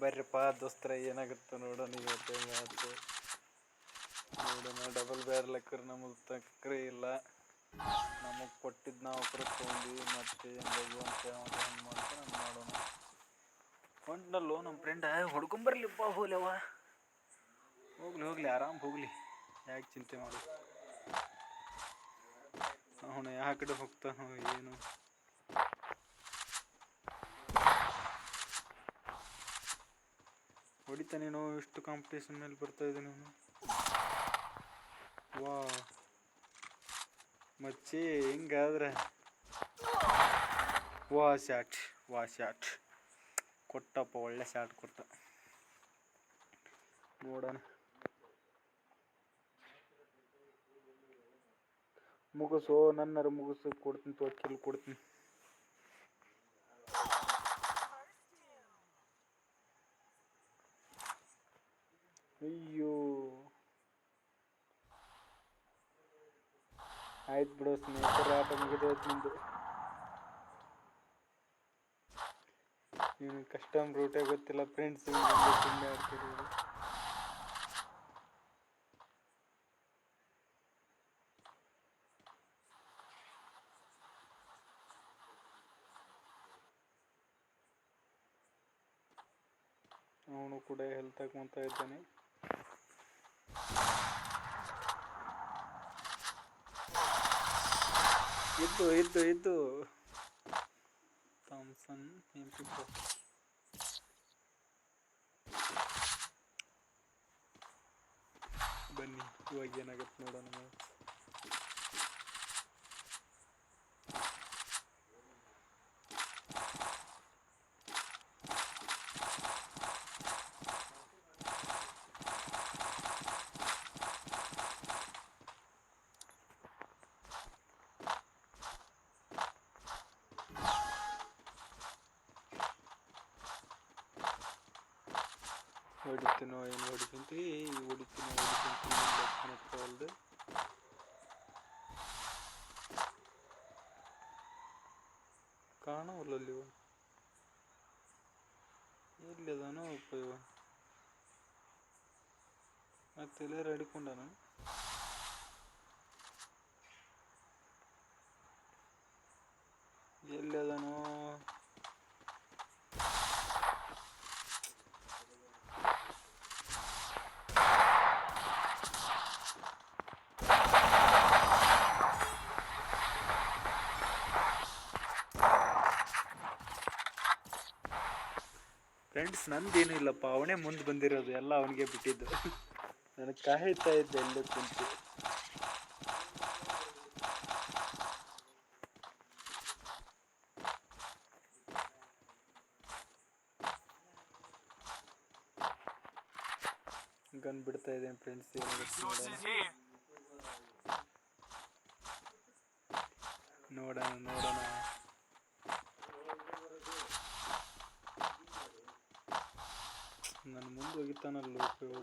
ಬರ್ರಿಪ್ಪ ದೋಸ್ತರ, ಏನಾಗುತ್ತೆ ನೋಡೋಣ ಇವತ್ತು ಹೆಂಗಾಯ್ತು ನೋಡೋಣ ಡಬಲ್ ಬ್ಯಾರ್ ಲೆಕ್ಕರ್ ನಮಗೆ ತಕ್ಕರೆ ಇಲ್ಲ. ನಮಗೆ ಕೊಟ್ಟಿದ್ದು ನಾವು ಕರ್ಕೊಂಡು ಮತ್ತೆ ಅಂತ ಹೆಂಗೆ ಹಂಗೆ ಮಾಡೋಣ. ಹೊಂಟ್ನಲ್ಲೋ ನಮ್ಮ ಫ್ರೆಂಡ ಹೊಡ್ಕೊಂಬರ್ಲಿಪ್ಪ ಹೋಗ್ಲವ ಹೋಗ್ಲಿ ಹೋಗ್ಲಿ, ಆರಾಮ್ ಹೋಗ್ಲಿ. ಯಾಕೆ ಚಿಂತೆ ಮಾಡು. ಅವನು ಯಾವ ಕಡೆ ಹೋಗ್ತಾನೋ, ಏನು. ಹೊಡಿತಾನೇನೋ ಇಷ್ಟು ಕಾಂಪಿಟೇಷನ್ ಮೇಲೆ ಬರ್ತಾ ಇದ್ದಾನೆ ಅವನು. ವಾ. ಮಚ್ಚಿ, ಹಿಂಗಾದ್ರೆ. ವಾ ಶಾಟ್ ವಾ ಶಾಟ್ ಕೊಟ್ಟಪ್ಪ, ಒಳ್ಳೆ ಶಾಟ್ ಕೊಟ್ಟ. ನೋಡೋಣ. ಮುಗಿಸು ನನ್ನರು ಮುಗಿಸು. ಕೊಡ್ತೀನಿ ತೋಚಲ್ಲಿ ಕೊಡ್ತೀನಿ. ಅಯ್ಯೋ. ಆಯ್ತು ಬಿಡು ಸ್ನೇಹಿತರ, ಆಟ ಮುಗಿದೋಯ್ತು ನಿಂದು. ನೀನು ಕಸ್ಟಮ್ ರೂಟೇ ಗೊತ್ತಿಲ್ಲ ಫ್ರೆಂಡ್ಸ್ ಸುಮ್ಮನೆ ಆಡ್ತೀರಿ ಅವನು ಕೂಡ ಹೆಲ್ತ್ ಹಾಕೊಂತ ಇದ್ದಾನೆ. ಇದ್ದು ಇದ್ದು ಇದ್ದು. ಥಾಮ್ಸನ್ ಎಂಪಿ ಬನ್ನಿ ಇವಾಗ ಏನಾಗತ್ತೆ ನೋಡೋಣ ನಾವು. ಹೊಡಿತೀನೋ ಏನು ಹೊಡಿತೀನಿ ಹೊಡಿತೀನೋ ಹೊಡಿತೀನಿ ಲೆಕ್ಕನತ್ತವಲ್ದು ಕಾಣವಲ್ಲಲ್ಲಿ ಇವ ಎಲ್ಲಿ ಅದಾನೋ ಅಪ್ಪ ಇವ ಮತ್ತೆ ಎಲ್ಲಾರು ಹಿಡ್ಕೊಂಡಾನ ಎಲ್ಲಿ ಅದಾನೋ ಫ್ರೆಂಡ್ಸ್ ನಂದೇನು ಇಲ್ಲಪ್ಪ. ಅವನೇ ಮುಂದೆ ಬಂದಿರೋದು. ಎಲ್ಲ ಅವನಿಗೆ ಬಿಟ್ಟಿದ್ದು. ನನಗೆ ಕಾಯ್ತಾ ಇದ್ದೆ ಎಲ್ಲ ಕುಂತು. ಗನ್ ಬಿಡ್ತಾ ಇದ್ದೇನೆ ಫ್ರೆಂಡ್ಸ್ ನೋಡೋಣ ನೋಡೋಣ. ನನ್ನ ಮುಂದೆ ಹೋಗಿತ್ತಾನಲ್ಲ ಉಪಯೋಗ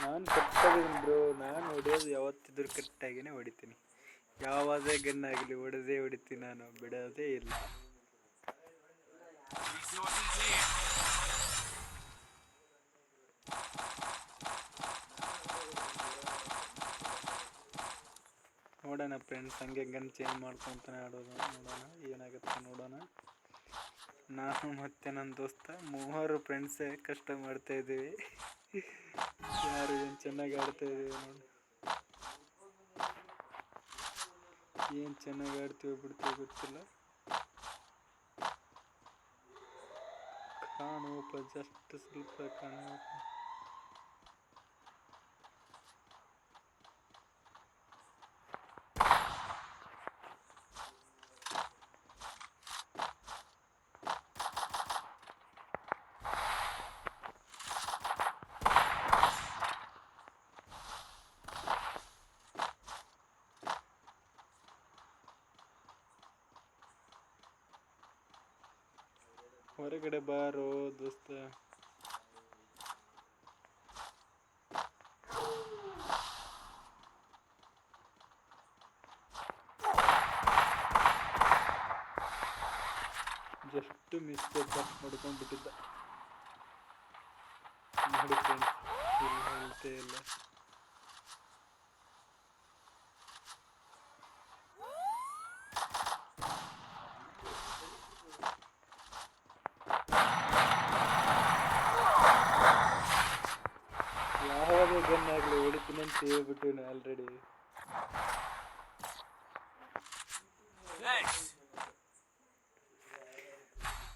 ನಾನು ಕರೆಕ್ಟಾಗಿದ್ದೀನಿ ಬ್ರೋ ನಾನು ಹೊಡೆಯೋದು ಯಾವತ್ತಿದ್ರೂ ಕರೆಕ್ಟಾಗಿನೇ ಹೊಡಿತೀನಿ ಯಾವುದೇ ಗನ್ ಆಗಲಿ ಹೊಡೆದೇ ಹೊಡಿತೀನಿ ನಾನು, ಬಿಡೋದೇ ಇಲ್ಲ. ನೋಡೋಣ ಫ್ರೆಂಡ್ಸ್ ಹಂಗೆ ಗನ್ ಚೇಂಜ್ ಮಾಡ್ಕೊತಾನೆ ಆಡೋದು, ನೋಡೋಣ, ಏನಾಗುತ್ತೆ ನೋಡೋಣ. ನಾನು ಮತ್ತೆ ನನ್ನ ದೋಸ್ತ, ಮೂವರು ಫ್ರೆಂಡ್ಸೇ ಕಷ್ಟ ಮಾಡ್ತಾ ಇದ್ದೀವಿ. ಯಾರು ಏನು ಚೆನ್ನಾಗಿ ಆಡ್ತಾ ಇದ್ದೀವಿ ನೋಡಿ. ಏನು ಚೆನ್ನಾಗಿ ಆಡ್ತೀವಿ ಬಿಡ್ತೀವಿ ಗೊತ್ತಿಲ್ಲ. ಕಾಣುವಪ್ಪ ಜಸ್ಟ್ ಸ್ವಲ್ಪ ಕಾಣುವಪ್ಪ. ಹೊರಗಡೆ ಬಾರೋ ದೋಸ್ತ. ಜಸ್ಟ್ ಮಿಸ್ ಬಸ್ ಮಾಡ್ಕೊಂಡು ಬಿಟ್ಟಿದ್ದ ನೋಡಿ ಫ್ರೆಂಡ್ಸ್ ಇಲ್ಲಿ ಹೇಳ್ತೇ ಇಲ್ಲ ಯಾವುದೇ ಗನ್ ಆಗಲಿ ಹೊಡಿತೀನಿ ಅಂತ ಆಲ್ರೆಡಿ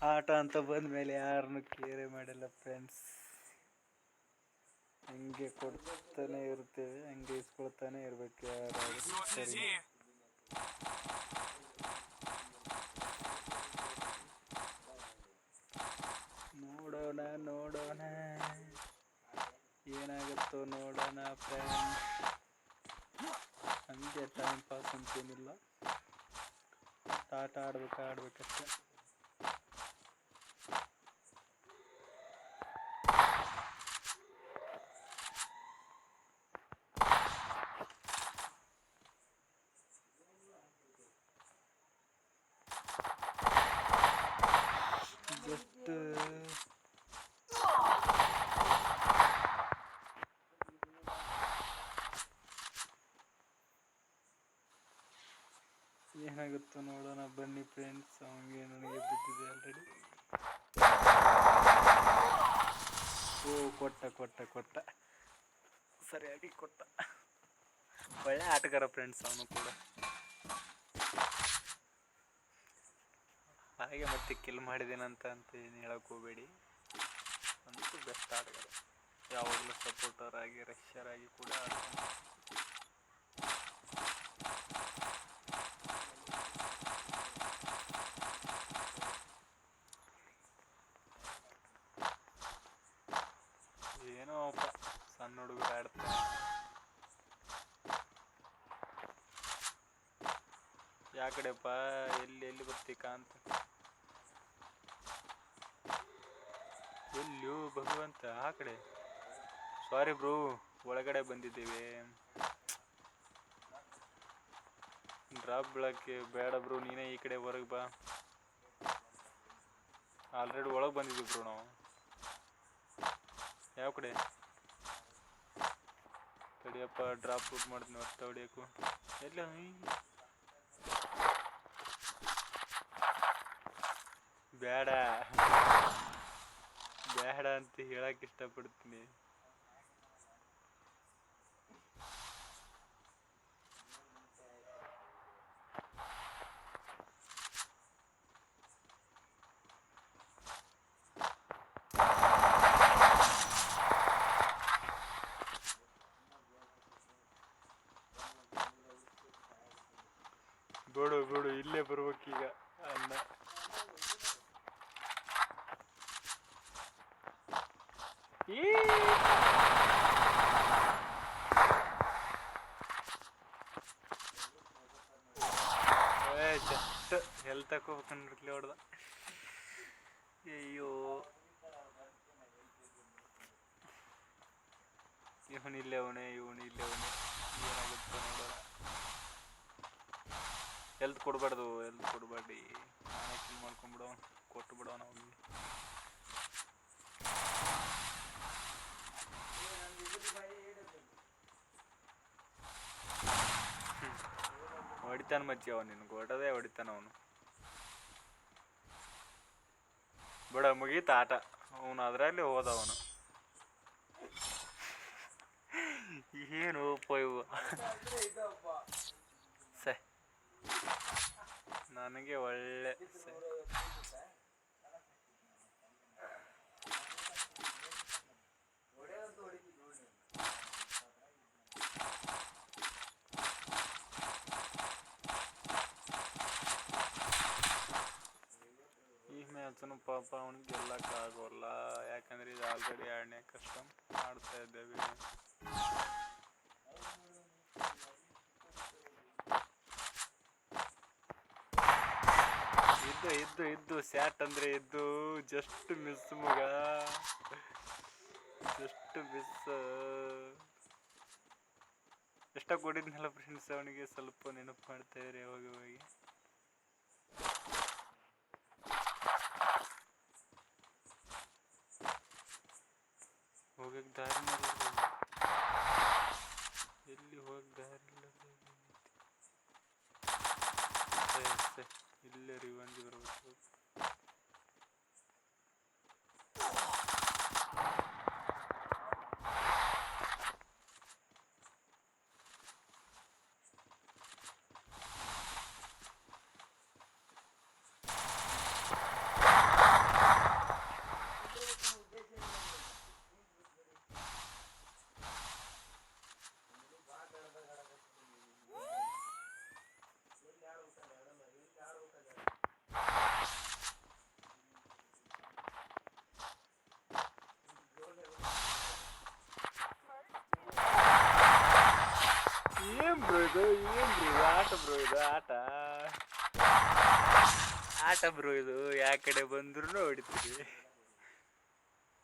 ಆಟ ಅಂತ ಬಂದ್ಮೇಲೆ ಯಾರನ್ನು ಕೇರೆ ಮಾಡಿಲ್ಲ ಫ್ರೆಂಡ್ಸ್ ಹಂಗೆ ಕೊಡ್ತಾನೆ ಇರ್ತೇವೆ ಹಂಗೆ ಇಸ್ಕೊಳ್ತಾನೆ ಇರ್ಬೇಕು ಯಾರು ಸರಿ. ನೋಡೋಣ ನೋಡೋಣ. ಏನಾಗುತ್ತೋ ನೋಡೋಣ ಫ್ರೆಂಡ್ ಹಂಗೆ ಟೈಮ್ ಪಾಸ್ ಅಂತೇನಿಲ್ಲ ಆಟ ಆಡ್ಬೇಕು ಆಡ್ಬೇಕಷ್ಟೆ ಜಸ್ಟ್ ಏನಾಗುತ್ತೋ ನೋಡೋಣ ಬನ್ನಿ ಫ್ರೆಂಡ್ಸ್ ಅವನಿಗೆ ನನಗೆ ಬಿದ್ದಿದೆ ಆಲ್ರೆಡಿ ಓ, ಕೊಟ್ಟ ಕೊಟ್ಟ ಕೊಟ್ಟ. ಸರಿಯಾಗಿ ಕೊಟ್ಟ. ಒಳ್ಳೆ ಆಟಗಾರ ಫ್ರೆಂಡ್ಸ್ ಅವನು ಕೂಡ. ಹಾಗೆ ಮತ್ತೆ ಕಿಲ್ ಮಾಡಿದೇನಂತ ಅಂತ ಏನು ಹೇಳಕ್ ಹೋಗಬೇಡಿ. ಬೆಸ್ಟ್ ಆಟಗಾರ. ಯಾವಾಗಲೂ ಸಪೋರ್ಟರ್ ಆಗಿ ರಷ್ಯರ್ ಆಗಿ ಕೂಡ ಯಾ ಕಡೆಪ್ಪ ಎಲ್ಲಿ ಎಲ್ಲಿ ಬರ್ತೀಕ ಅಂತ. ಎಲ್ಲೋ ಭಗವಂತ, ಆ ಕಡೆ. ಸಾರಿ ಬ್ರೋ ಒಳಗಡೆ ಬಂದಿದ್ದೀವಿ. ಡ್ರಾಪ್ ಬೀಳಕ್ಕೆ ಬೇಡ ಬ್ರೋ ನೀನೇ ಈ ಕಡೆ ಹೊರಗೆ ಬಾ. ಆಲ್ರೆಡಿ ಒಳಗೆ ಬಂದಿದ್ದೀವಿ ಬ್ರೂ ನಾವು. ಯಾವ ಕಡೆ? ತಡಿಯಪ್ಪ ಡ್ರಾಪ್ ಔಟ್ ಮಾಡಿದ್ನಿ ಹೊತ್ತ ಹೊಡಿಯೋಕು ಎಲ್ಲ? ಬೇಡ. ಬೇಡ ಅಂತ ಹೇಳಕ್ ಇಷ್ಟಪಡ್ತೀನಿ ಬಿಡು ಬಿಡು ಇಲ್ಲೇ ಬರ್ಬೇಕೀಗ ಅನ್ನ ಈ ಜಸ್ಟ್ ತಕೋಬೇಕಂದ್ರಕ್ಲೆ ಹೊಡ್ದ ಅಯ್ಯೋ. ಇವನು ಇಲ್ಲೇ ಅವನೇ, ಇವನು ಇಲ್ಲೇ ಅವನೇ. ಏನಾಗುತ್ತೆ ನೋಡೋಣ. ಎಲ್ತ್ ಕೊಡಬಾರ್ದು ಎಲ್ತ್ ಕೊಡಬೇಡಿ. ನಾನೇ ಕಿಲ್ ಮಾಡ್ಕೊಂಡ್ಬಿಡೋ ಕೊಟ್ಟು ಬಿಡೋಣ ಅವ್ನಿಗೆ. ಹೊಡಿತಾನ ಮಚ್ಚಿ ಅವನು ನಿನ್ಗೆ, ಹೊಡೋದೇ ಹೊಡಿತಾನ ಅವನು. ಬಿಡ ಮುಗೀತ ಆಟ. ಅವನು ಅದರಲ್ಲಿ ಹೋದವನು. ಏನು ಇವು? ಸೆ ನನಗೆ ಒಳ್ಳೆ ಸೆ ಈ ಮ್ಯಾಚನು ಪಾಪ ಅವನಿಗೆ ಗೆಲ್ಲಕ್ಕಾಗೋಲ್ಲ ಯಾಕಂದ್ರೆ ಇದು ಆಲ್ರೆಡಿ ಎರಡನೇ ಕಸ್ಟಮ್ ಆಡ್ತಾ ಇದ್ದೇವೆ ಇದ್ದು ಇದ್ದು ಇದ್ದು, ಸ್ಯಾಟ್ ಅಂದ್ರೆ ಇದ್ದು ಜಸ್ಟ್ ಮಿಸ್ ಮಗ. ಜಸ್ಟ್ ಮಿಸ್ ಎಷ್ಟ ಕೊಟ್ಟಿದ್ನಲ್ಲ ಫ್ರೆಂಡ್ಸ್ ಅವನಿಗೆ, ಸ್ವಲ್ಪ ನೆನಪು ಮಾಡ್ತಾ ಇದ್ರೆ ಯಾವಾಗ ಹೋಗಿ ಹೋಗಕ್ಕೆ ದಾರಿ ಎಲ್ಲಿ ಹೋಗಕ್ ದಾರಿ ಇಲ್ಲ ಇಲ್ಲೇ ರಿವಂಜ್ ಬರ್ಬೇಕು ಏನ್ ಬ್ರೋ ಇದು ಏನ್ ಬ್ರೋ ಇದು, ಆಟ. ಆಟ ಬ್ರೋ ಇದು, ಯಾ ಕಡೆ ಬಂದ್ರು ಹೊಡಿತೀವಿ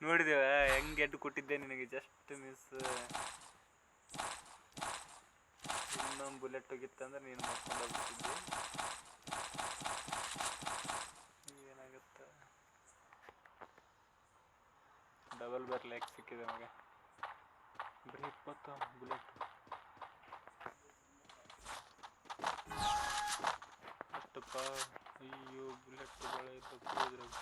ನೋಡಿದೇವ? ಹೆಂಗೆ ಎದ್ದು ಕೊಟ್ಟಿದ್ದೆ ನಿನಗೆ? ಜಸ್ಟ್ ಮಿಸ್ ಇನ್ನೊಂದು ಬುಲೆಟ್ ಹೋಗಿತ್ತಂದ್ರೆ ನೀನು ಮಾಡ್ಕೊಂಡು ಹೋಗ್ಬಿಟ್ಟಿದ್ದೆ. ಏನಾಗುತ್ತೆ? ಡಬಲ್ ಬರ್ಲಾಕ್ ಸಿಕ್ಕಿದೆ ನಮಗೆ ಬರೀ ಇಪ್ಪತ್ತು ಬುಲೆಟ್ ಅಷ್ಟಪ್ಪ ಅಯ್ಯೋ ಬುಲೆಟ್ ಬಳೆ ತಪ್ಪಿದ್ರಾಗ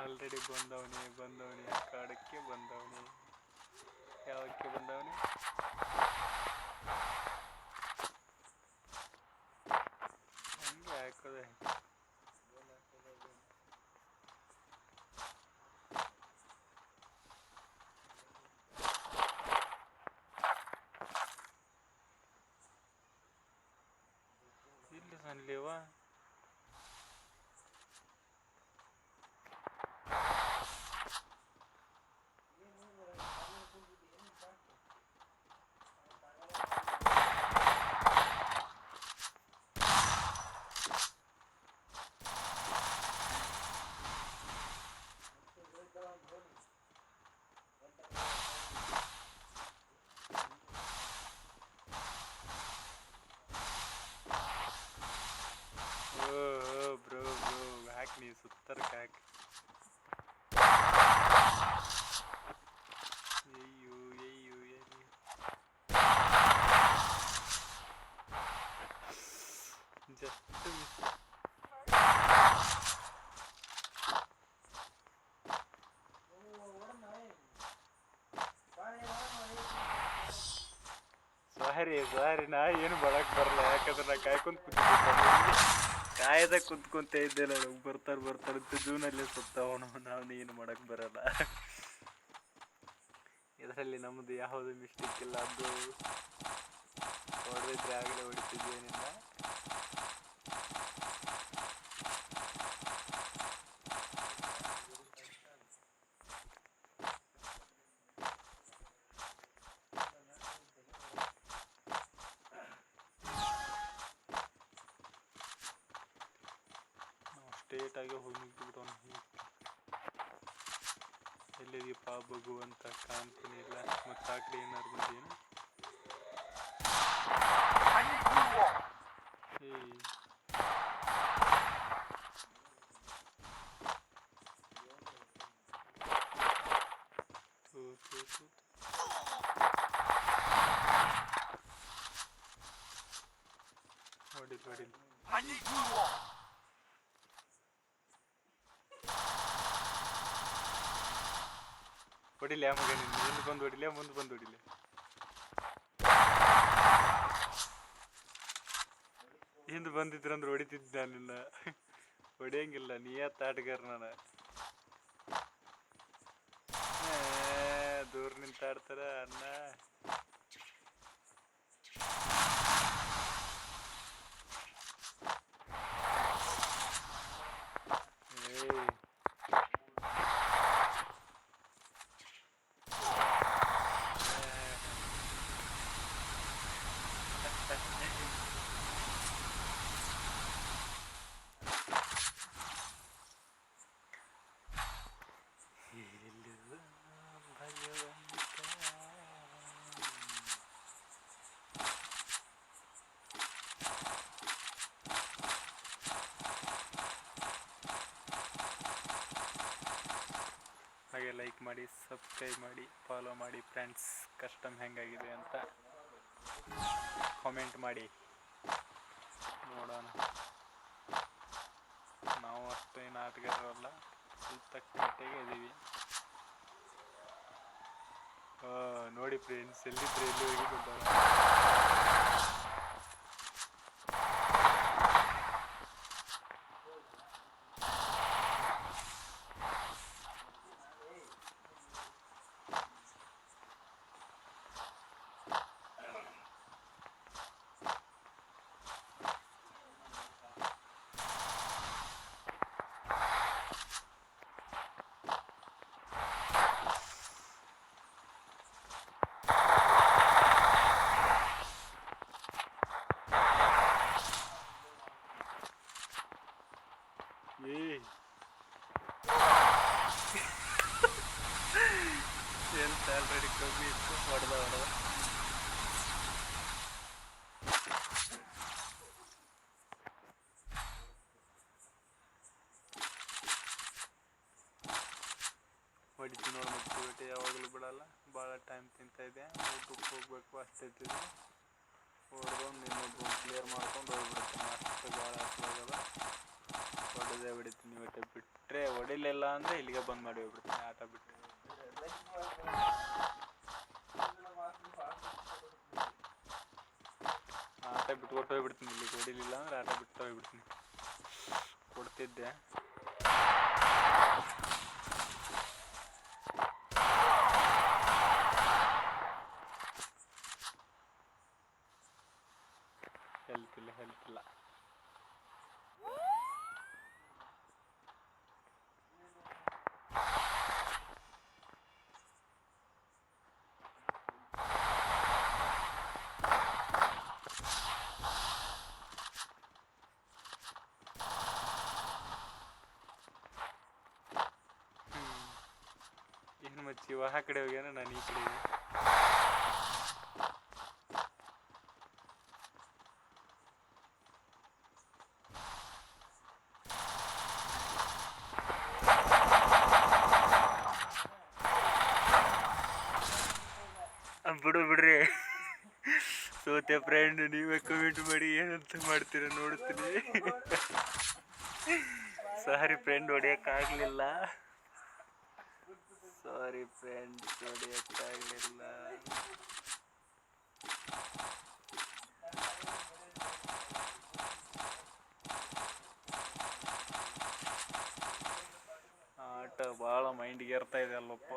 ಆಲ್ರೆಡಿ ಬಂದವನಿ ಬಂದವನಿ ಕಾಡಕ್ಕೆ ಬಂದವನಿ. ಯಾವಕ್ಕೆ ಬಂದವನಿ? ಹಂಗೆ ಹಾಕೋದೆ ಇಲ್ಲಿ ಸನ್ಲಿವ ಓ ಬ್ರೋ ಬ್ರೋ ಹಾಕಿ ನೀ ಸುತ್ತರ್ಕ್ ಹಾಕಿ ಅಯ್ಯೋ ಅಯ್ಯೋ ಅಯ್ಯೋ ಜಸ್ಟ್ ಮಿಸ್ ಸಾರಿ ಸಾರಿ, ನಾ ಏನು ಮಾಡಕ್ ಬರಲ್ಲ ಯಾಕಂದ್ರೆ ನಾ ಕಾಯ್ಕೊಂತ ಕುಂತ ಕಾಯ್ದ ಕುಂತ್ಕೊಂತ ಇದ್ದೆ ನಾನು. ಬರ್ತಾರ ಬರ್ತಾರ ಅಂತ ಜೂನಲ್ಲಿ ಸುತ್ತವನು ನಾನು ಏನು ಮಾಡಕ್ ಬರಲ್ಲ. ಇದರಲ್ಲಿ ನಮ್ಮದು ಯಾವುದು ಮಿಸ್ಟೇಕ್ ಇಲ್ಲ. ಅದು ಹೊಡೆದಿದ್ರೆ ಆಗಲೇ ಹೊಡಿತಿದ್ದೇನಿಲ್ಲ ನಾವು ಸ್ಟ್ರೇಟ್ ಆಗಿ ಹೋಗಿ ನಿಂತ್ಬಿಡೋಣ ಎಲ್ಲಿದೆಯಪ್ಪ ಭಗವಂತ ಕಾಣ್ತೀನಿ ಇಲ್ಲ ಮತ್ತೆ ಆ ಕಡೆ ಏನಾರು ಬಂದೇನು. ಹೊಡಿಲ್ ಹೊಡಿಲ್ ಹೊಡಿಲೆ ಆ ಮಗ ನಿನ್ನ ಮುಂದೆ ಬಂದು ಹೊಡಿಲೆ ಮುಂದೆ ಬಂದು ಹೊಡಿಲೆ ಹಿಂದೆ ಬಂದಿದ್ರಂದ್ರೆ ಹೊಡಿತಿದ್ದ ನಿನ್ನ. ಹೊಡಿಯಂಗಿಲ್ಲ ನೀಯತ್ ಆಟಗಾರ ನಾನು. ದೂರ ನಿಂತ ಆಡ್ತಾರ ಸಬ್ಸ್ಕ್ರೈಬ್ ಮಾಡಿ ಫಾಲೋ ಮಾಡಿ ಫ್ರೆಂಡ್ಸ್ ಕಸ್ಟಮ್ ಹೆಂಗಾಗಿದೆ ಅಂತ ಕಾಮೆಂಟ್ ಮಾಡಿ. ನೋಡೋಣ. ನಾವು ಅಷ್ಟೇನು ಆಟಗಾರರಲ್ಲ ಸ್ವಲ್ಪ ಕಟ್ಟೆಗೆ ಇದ್ದೀವಿ ನೋಡಿ ಫ್ರೆಂಡ್ಸ್ ಎಲ್ಲಿದ್ರೆ ಎಲ್ಲಿ ಹೋಗಿ ಬಂದಾರ ಏ ಎಂತ ಆಲ್ರೆಡಿ ಕಮ್ಮಿ ಇತ್ತು ಹೊಡೆದ ಹೊಡೆದ ಹೊಡಿತು ನೋಡಿ ಮತ್ತೆ ಯಾವಾಗಲೂ ಬಿಡಲ್ಲ. ಭಾಳ ಟೈಮ್ ತಿಂತ ಇದೆ ಊಟಕ್ಕೆ ಹೋಗ್ಬೇಕು ಅಷ್ಟೇ ತಿಂದು. ಹೊಡೆದೊಂದು ಇನ್ನೊಬ್ಬ ಕ್ಲಿಯರ್ ಮಾಡ್ಕೊಂಡು ಹೋಗ್ಬಿಡ್ತೀನಿ ಅಷ್ಟು ಭಾಳ ಹಸುವಾಗಲ್ಲ ಹೊಡೆದೇ ಹೊಡಿತೀನಿ ಒಟ್ಟೆ ಬಿಟ್ಟರೆ ಹೊಡಿಲಿಲ್ಲ ಅಂದರೆ ಇಲ್ಲಿಗೆ ಬಂದ್ ಮಾಡಿ ಹೋಗ್ಬಿಡ್ತೀನಿ ಆಟ ಬಿಟ್ಟು ಆಟ ಬಿಟ್ಟು ಕೊಟ್ಟು ಹೋಗ್ಬಿಡ್ತೀನಿ. ಇಲ್ಲಿಗೆ ಹೊಡಿಲಿಲ್ಲ ಅಂದ್ರೆ ಆಟ ಬಿಟ್ಟು ಹೋಗ್ಬಿಡ್ತೀನಿ. ಕೊಡ್ತಿದ್ದೆ ಹೆಲ್ತ್ ಇಲ್ಲ ಹೆಲ್ತ್ ಇಲ್ಲ ಏನು ಮಚ್ಚಿ ಇವ ಆ ಕಡೆ ಹೋಗ್ಯಾನ, ನಾನು ಈ ಕಡೆ. ಬಿಡು ಬಿಡ್ರಿ. ಸೋತೆ ಫ್ರೆಂಡ್ ನೀವೇ ಕಮೆಂಟ್ ಮಾಡಿ ಏನಂತ ಮಾಡ್ತೀರ ನೋಡ್ತೀನಿ. ಸಾರಿ ಫ್ರೆಂಡ್ ಹೊಡಿಯೋಕ್ಕಾಗಲಿಲ್ಲ ಸಾರಿ ಫ್ರೆಂಡ್ ಹೊಡಿಯೋಕ್ಕಾಗಲಿಲ್ಲ ಆಟ ಭಾಳ ಮೈಂಡ್ಗೆ ಏರ್ತಾ ಇದೆ ಅಲ್ಲಪ್ಪ.